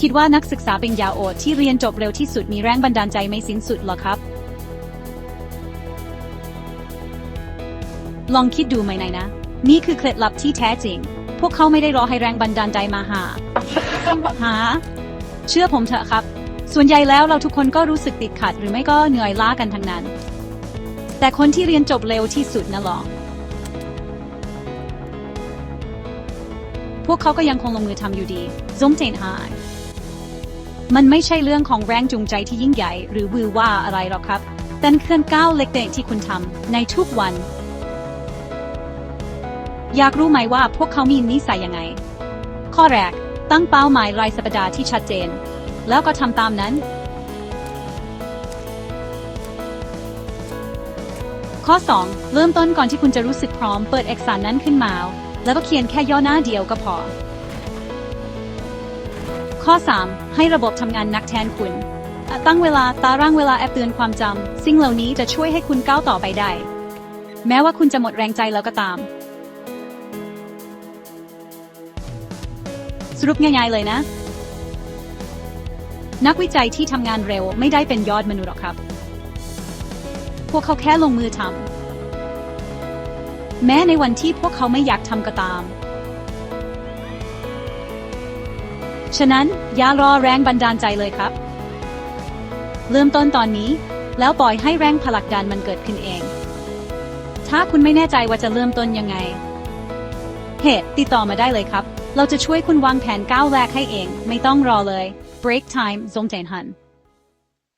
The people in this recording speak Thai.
คิดว่านักศึกษาเปริญญาโอที่เรียนจบเร็วที่สุดมีแรงบันดาลใจไม่สิ้นสุดหรอครับ ลองคิดดูไหมนายนะ นี่คือเคล็ดลับที่แท้จริง พวกเขาไม่ได้รอให้แรงบันดาลใจมาหา หา เชื่อผมเถอะครับ ส่วนใหญ่แล้วเราทุกคนก็รู้สึกติดขัดหรือไม่ก็เหนื่อยล้ากันทั้งนั้น แต่คนที่เรียนจบเร็วที่สุดนะหรอพวกเขาก็ยังคงลงมือทำอยู่ดีซงเจนหาย มันไม่ใช่เรื่องของแรงจูงใจที่ยิ่งใหญ่ หรือวือว่าอะไรหรอกครับแต่เคลื่อนก้าวเล็กๆที่คุณทำในทุกวัน อยากรู้ไหมว่าพวกเขามีนิสัยยังไง ข้อแรก ตั้งเป้าหมายรายสัปดาห์ที่ชัดเจน แล้วก็ทำตามนั้น ข้อ 2 เริ่มต้นก่อนที่คุณจะรู้สึกพร้อมเปิดเอกสารนั้นขึ้นมา แล้วก็เขียนแค่ย่อหน้าเดียวก็พอ ข้อ 3 ให้ระบบทำงานนักแทนคุณ ตั้งเวลาตารางเวลาแอปเตือนความจำสิ่งเหล่านี้จะช่วยให้คุณก้าวต่อไปได้ แม้ว่าคุณจะหมดแรงใจแล้วก็ตาม สรุปง่ายๆเลยนะ นักวิจัยที่ทำงานเร็วไม่ได้เป็นยอดมนุษย์หรอกครับ พวกเขาแค่ลงมือทำแม้ในวันที่พวกเขาไม่อยากทำก็ตาม ฉะนั้นอย่ารอแรงบันดาลใจเลยครับ เริ่มต้นตอนนี้ แล้วปล่อยให้แรงผลักดันมันเกิดขึ้นเอง ถ้าคุณไม่แน่ใจว่าจะเริ่มต้นยังไง เหตุติดต่อมาได้เลยครับ เราจะช่วยคุณวางแผนก้าวแรกให้เอง ไม่ต้องรอเลย break time จงเจนหัน